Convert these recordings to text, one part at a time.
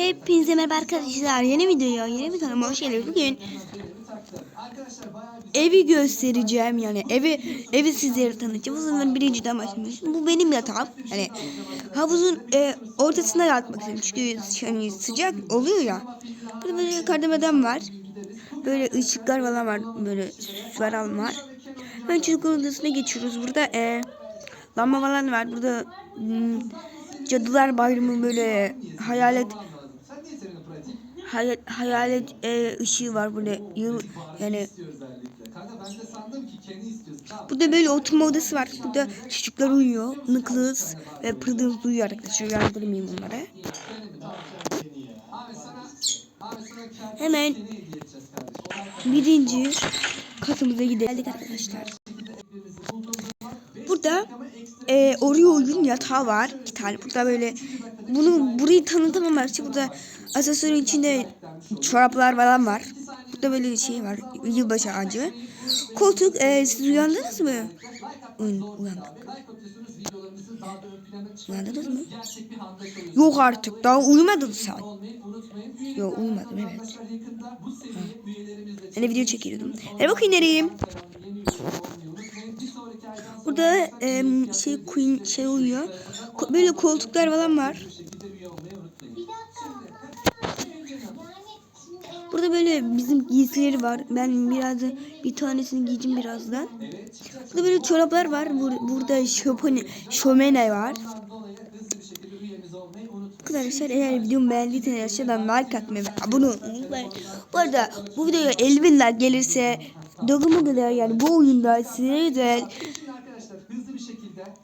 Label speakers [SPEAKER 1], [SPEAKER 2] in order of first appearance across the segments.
[SPEAKER 1] Hepinize merhaba arkadaşlar. Yeni videoya, yeni bir kanalıma hoş geldiniz. Bugün evi göstereceğim yani evi evi sizlere tanıtacağım. Uzun birinciden başlamış. Bu benim yatağım. Yani havuzun e, ortasına yatmak istedim. Çünkü hani sıcak oluyor ya. Burada böyle kardemeden var. Böyle ışıklar falan var. Böyle falan var. Ben çocuk odasına geçiyoruz. Burada e, lamba falan var. Burada hmm, Cadılar Bayramı böyle hayalet hayal, hayalet e, ışığı var böyle yıl yani burada böyle oturma odası var. Burada çocuklar uyuyor. Nıklız ve pırdığız uyuyor arkadaşlar. Uyandırmayayım onları. Hemen birinci katımıza gidelim. Geldik arkadaşlar. Burada e, Oreo'nun yatağı var. iki tane. Burada böyle bunu burayı tanıtamam artık. Burada asansörün içinde çoraplar falan var. Burada böyle bir şey var. Yılbaşı ağacı. Koltuk e, siz uyandınız mı? Uyan, uyandık. Uyandınız mı? Yok artık. Daha uyumadın sen. Yok uyumadım evet. Ha. Ben de video çekiyordum. Bakayım nereyim? Burada em, şey Queen şey uyuyor. Ko- böyle koltuklar falan var. Burada böyle bizim giysileri var. Ben biraz bir tanesini giyeceğim birazdan. Burada böyle çoraplar var. Bur- burada şopone, şömine var. Arkadaşlar eğer videomu beğendiyseniz aşağıdan like atmayı ve abone olmayı. Bu arada bu videoya 50 bin like gelirse Doguma kadar yani bu oyunda size de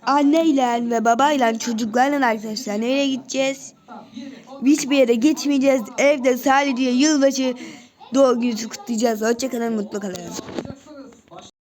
[SPEAKER 1] anneyle ve babayla çocuklarla arkadaşlar nereye gideceğiz? Hiçbir yere gitmeyeceğiz. Evde sadece yılbaşı doğum günü kutlayacağız. Hoşçakalın mutlu kalın.